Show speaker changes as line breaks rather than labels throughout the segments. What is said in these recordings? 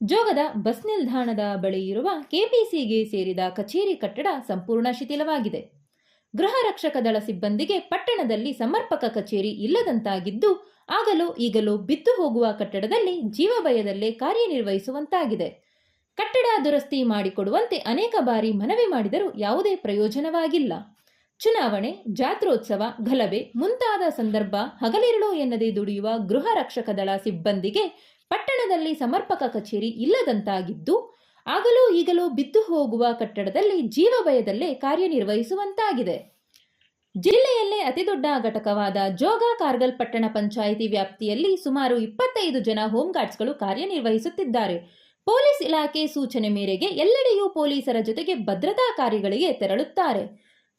ಜೋಗದ bus ನಿಲ್ದಾಣದ ಬಳಿ ಇರುವ ಕೆಪಿಸಿಗೆ ಸೇರಿದ ಕಚೇರಿ ಕಟ್ಟಡ ಸಂಪೂರ್ಣ ಶಿಥಿಲವಾಗಿದೆ. ಗೃಹ ರಕ್ಷಕ ದಳ ಸಿಬ್ಬಂದಿಗೆ ಪಟ್ಟಣದಲ್ಲಿ ಸಮರ್ಪಕ ಕಚೇರಿ ಇಲ್ಲದಂತಾಗಿದ್ದು, ಆಗಲೂ ಈಗಲೂ ಬಿದ್ದು ಹೋಗುವ ಕಟ್ಟಡದಲ್ಲಿ ಜೀವಭಯದಲ್ಲೇ ಕಾರ್ಯನಿರ್ವಹಿಸುವಂತಾಗಿದೆ. ಕಟ್ಟಡ ದುರಸ್ತಿ ಮಾಡಿಕೊಡುವಂತೆ ಅನೇಕ ಬಾರಿ ಮನವಿ ಮಾಡಿದರೂ ಯಾವುದೇ ಪ್ರಯೋಜನವಾಗಿಲ್ಲ. ಚುನಾವಣೆ, ಜಾತ್ರೋತ್ಸವ, ಗಲಭೆ ಮುಂತಾದ ಸಂದರ್ಭ ಹಗಲಿರುಳು ಎನ್ನದೇ ದುಡಿಯುವ ಗೃಹ ರಕ್ಷಕ ದಳ ಸಿಬ್ಬಂದಿಗೆ ಪಟ್ಟಣದಲ್ಲಿ ಸಮರ್ಪಕ ಕಚೇರಿ ಇಲ್ಲದಂತಾಗಿದ್ದು, ಆಗಲೂ ಈಗಲೂ ಬಿದ್ದು ಹೋಗುವ ಕಟ್ಟಡದಲ್ಲಿ ಜೀವಭಯದಲ್ಲೇ ಕಾರ್ಯನಿರ್ವಹಿಸುವಂತಾಗಿದೆ. ಜಿಲ್ಲೆಯಲ್ಲೇ ಅತಿದೊಡ್ಡ ಘಟಕವಾದ ಜೋಗ ಕಾರ್ಗಲ್ ಪಟ್ಟಣ ಪಂಚಾಯಿತಿ ವ್ಯಾಪ್ತಿಯಲ್ಲಿ ಸುಮಾರು ಇಪ್ಪತ್ತೈದು ಜನ ಹೋಮ್ಗಾರ್ಡ್ಸ್ಗಳು ಕಾರ್ಯನಿರ್ವಹಿಸುತ್ತಿದ್ದಾರೆ. ಪೊಲೀಸ್ ಇಲಾಖೆ ಸೂಚನೆ ಮೇರೆಗೆ ಎಲ್ಲೆಡೆಯೂ ಪೊಲೀಸರ ಜೊತೆಗೆ ಭದ್ರತಾ ಕಾರ್ಯಗಳಿಗೆ ತೆರಳುತ್ತಾರೆ.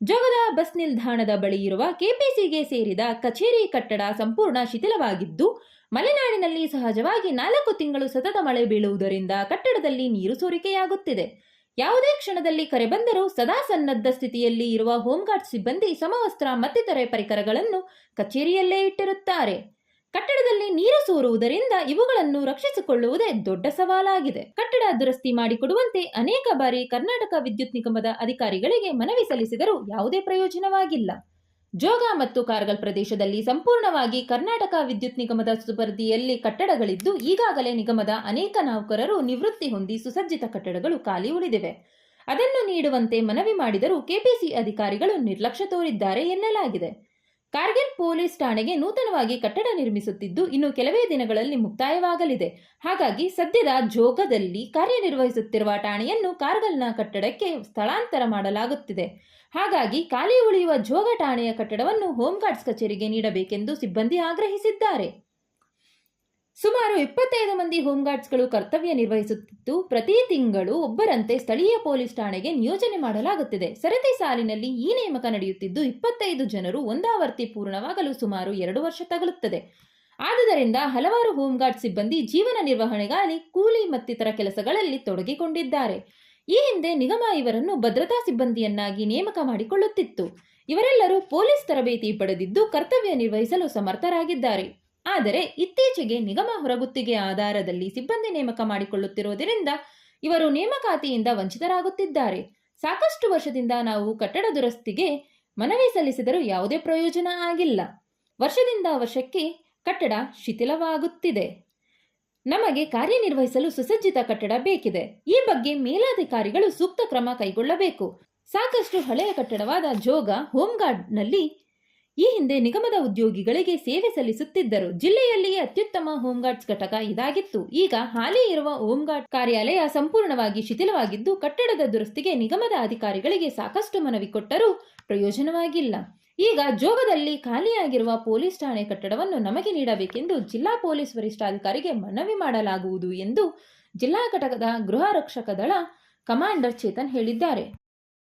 ಜೋಗದ ಬಸ್ ನಿಲ್ದಾಣದ ಬಳಿ ಇರುವ ಕೆಪಿಸಿಗೆ ಸೇರಿದ ಕಚೇರಿ ಕಟ್ಟಡ ಸಂಪೂರ್ಣ ಶಿಥಿಲವಾಗಿದ್ದು, ಮಲೆನಾಡಿನಲ್ಲಿ ಸಹಜವಾಗಿ ನಾಲ್ಕು ತಿಂಗಳು ಸತತ ಮಳೆ ಬೀಳುವುದರಿಂದ ಕಟ್ಟಡದಲ್ಲಿ ನೀರು ಸೋರಿಕೆಯಾಗುತ್ತಿದೆ. ಯಾವುದೇ ಕ್ಷಣದಲ್ಲಿ ಕರೆ ಬಂದರೂ ಸದಾ ಸನ್ನದ್ಧ ಸ್ಥಿತಿಯಲ್ಲಿ ಇರುವ ಹೋಂಗಾರ್ಡ್ ಸಿಬ್ಬಂದಿ ಸಮವಸ್ತ್ರ ಮತ್ತಿತರೆ ಪರಿಕರಗಳನ್ನು ಕಚೇರಿಯಲ್ಲೇ ಇಟ್ಟಿರುತ್ತಾರೆ. ಕಟ್ಟಡದಲ್ಲಿ ನೀರು ಸೋರುವುದರಿಂದ ಇವುಗಳನ್ನು ರಕ್ಷಿಸಿಕೊಳ್ಳುವುದೇ ದೊಡ್ಡ ಸವಾಲಾಗಿದೆ. ಕಟ್ಟಡ ದುರಸ್ತಿ ಮಾಡಿಕೊಡುವಂತೆ ಅನೇಕ ಬಾರಿ ಕರ್ನಾಟಕ ವಿದ್ಯುತ್ ನಿಗಮದ ಅಧಿಕಾರಿಗಳಿಗೆ ಮನವಿ ಸಲ್ಲಿಸಿದರೂ ಯಾವುದೇ ಪ್ರಯೋಜನವಾಗಿಲ್ಲ. ಜೋಗ ಮತ್ತು ಕಾರ್ಗಲ್ ಪ್ರದೇಶದಲ್ಲಿ ಸಂಪೂರ್ಣವಾಗಿ ಕರ್ನಾಟಕ ವಿದ್ಯುತ್ ನಿಗಮದ ಸುಪರ್ದಿಯಲ್ಲಿ ಕಟ್ಟಡಗಳಿದ್ದು, ಈಗಾಗಲೇ ನಿಗಮದ ಅನೇಕ ನೌಕರರು ನಿವೃತ್ತಿ ಹೊಂದಿ ಸುಸಜ್ಜಿತ ಕಟ್ಟಡಗಳು ಖಾಲಿ ಉಳಿದಿವೆ. ಅದನ್ನು ನೀಡುವಂತೆ ಮನವಿ ಮಾಡಿದರೂ ಕೆಪಿಸಿ ಅಧಿಕಾರಿಗಳು ನಿರ್ಲಕ್ಷ್ಯ ತೋರಿದ್ದಾರೆ ಎನ್ನಲಾಗಿದೆ. ಕಾರ್ಗಿಲ್ ಪೊಲೀಸ್ ಠಾಣೆಗೆ ನೂತನವಾಗಿ ಕಟ್ಟಡ ನಿರ್ಮಿಸುತ್ತಿದ್ದು ಇನ್ನು ಕೆಲವೇ ದಿನಗಳಲ್ಲಿ ಮುಕ್ತಾಯವಾಗಲಿದೆ. ಹಾಗಾಗಿ ಸದ್ಯದ ಜೋಗದಲ್ಲಿ ಕಾರ್ಯನಿರ್ವಹಿಸುತ್ತಿರುವ ಠಾಣೆಯನ್ನು ಕಾರ್ಗಲ್ನ ಕಟ್ಟಡಕ್ಕೆ ಸ್ಥಳಾಂತರ ಮಾಡಲಾಗುತ್ತಿದೆ. ಹಾಗಾಗಿ ಖಾಲಿ ಉಳಿಯುವ ಜೋಗ ಠಾಣೆಯ ಕಟ್ಟಡವನ್ನು ಹೋಮ್ಗಾರ್ಡ್ಸ್ ಕಚೇರಿಗೆ ನೀಡಬೇಕೆಂದು ಸಿಬ್ಬಂದಿ ಆಗ್ರಹಿಸಿದ್ದಾರೆ. ಸುಮಾರು ಇಪ್ಪತ್ತೈದು ಮಂದಿ ಹೋಮ್ಗಾರ್ಡ್ಸ್ಗಳು ಕರ್ತವ್ಯ ನಿರ್ವಹಿಸುತ್ತಿದ್ದು, ಪ್ರತಿ ತಿಂಗಳು ಒಬ್ಬರಂತೆ ಸ್ಥಳೀಯ ಪೊಲೀಸ್ ಠಾಣೆಗೆ ನಿಯೋಜನೆ ಮಾಡಲಾಗುತ್ತಿದೆ. ಸರತಿ ಸಾಲಿನಲ್ಲಿ ಈ ನೇಮಕ ನಡೆಯುತ್ತಿದ್ದು, ಇಪ್ಪತ್ತೈದು ಜನರು ಒಂದಾವರ್ತಿ ಪೂರ್ಣವಾಗಲು ಸುಮಾರು ಎರಡು ವರ್ಷ ತಗಲುತ್ತದೆ. ಆದುದರಿಂದ ಹಲವಾರು ಹೋಮ್ಗಾರ್ಡ್ ಸಿಬ್ಬಂದಿ ಜೀವನ ನಿರ್ವಹಣೆಗಾಗಿ ಕೂಲಿ ಮತ್ತಿತರ ಕೆಲಸಗಳಲ್ಲಿ ತೊಡಗಿಕೊಂಡಿದ್ದಾರೆ. ಈ ಹಿಂದೆ ನಿಗಮ ಇವರನ್ನು ಭದ್ರತಾ ಸಿಬ್ಬಂದಿಯನ್ನಾಗಿ ನೇಮಕ ಮಾಡಿಕೊಳ್ಳುತ್ತಿತ್ತು. ಇವರೆಲ್ಲರೂ ಪೊಲೀಸ್ ತರಬೇತಿ ಪಡೆದಿದ್ದು, ಕರ್ತವ್ಯ ನಿರ್ವಹಿಸಲು ಸಮರ್ಥರಾಗಿದ್ದಾರೆ. ಆದರೆ ಇತ್ತೀಚೆಗೆ ನಿಗಮ ಹೊರಗುತ್ತಿಗೆ ಆಧಾರದಲ್ಲಿ ಸಿಬ್ಬಂದಿ ನೇಮಕ ಮಾಡಿಕೊಳ್ಳುತ್ತಿರುವುದರಿಂದ ಇವರು ನೇಮಕಾತಿಯಿಂದ ವಂಚಿತರಾಗುತ್ತಿದ್ದಾರೆ. ಸಾಕಷ್ಟು ವರ್ಷದಿಂದ ನಾವು ಕಟ್ಟಡ ದುರಸ್ತಿಗೆ ಮನವಿ ಸಲ್ಲಿಸಿದರೂ ಯಾವುದೇ ಪ್ರಯೋಜನ ಆಗಿಲ್ಲ. ವರ್ಷದಿಂದ ವರ್ಷಕ್ಕೆ ಕಟ್ಟಡ ಶಿಥಿಲವಾಗುತ್ತಿದೆ. ನಮಗೆ ಕಾರ್ಯನಿರ್ವಹಿಸಲು ಸುಸಜ್ಜಿತ ಕಟ್ಟಡ ಬೇಕಿದೆ. ಈ ಬಗ್ಗೆ ಮೇಲಾಧಿಕಾರಿಗಳು ಸೂಕ್ತ ಕ್ರಮ ಕೈಗೊಳ್ಳಬೇಕು. ಸಾಕಷ್ಟು ಹಳೆಯ ಕಟ್ಟಡವಾದ ಜೋಗ ಹೋಂಗಾರ್ಡ್ನಲ್ಲಿ ಈ ಹಿಂದೆ ನಿಗಮದ ಉದ್ಯೋಗಿಗಳಿಗೆ ಸೇವೆ ಸಲ್ಲಿಸುತ್ತಿದ್ದರು. ಜಿಲ್ಲೆಯಲ್ಲಿಯೇ ಅತ್ಯುತ್ತಮ ಹೋಮ್ಗಾರ್ಡ್ಸ್ ಘಟಕ ಇದಾಗಿತ್ತು. ಈಗ ಹಾಲಿ ಇರುವ ಹೋಮ್ಗಾರ್ಡ್ ಕಾರ್ಯಾಲಯ ಸಂಪೂರ್ಣವಾಗಿ ಶಿಥಿಲವಾಗಿದ್ದು, ಕಟ್ಟಡದ ದುರಸ್ತಿಗೆ ನಿಗಮದ ಅಧಿಕಾರಿಗಳಿಗೆ ಸಾಕಷ್ಟು ಮನವಿ ಕೊಟ್ಟರೂ ಪ್ರಯೋಜನವಾಗಿಲ್ಲ. ಈಗ ಜೋಗದಲ್ಲಿ ಖಾಲಿಯಾಗಿರುವ ಪೊಲೀಸ್ ಠಾಣೆ ಕಟ್ಟಡವನ್ನು ನಮಗೆ ನೀಡಬೇಕೆಂದು ಜಿಲ್ಲಾ ಪೊಲೀಸ್ ವರಿಷ್ಠಾಧಿಕಾರಿಗೆ ಮನವಿ ಮಾಡಲಾಗುವುದು ಎಂದು ಜಿಲ್ಲಾ ಘಟಕದ ಗೃಹ ರಕ್ಷಕ ದಳ ಕಮಾಂಡರ್ ಚೇತನ್ ಹೇಳಿದ್ದಾರೆ.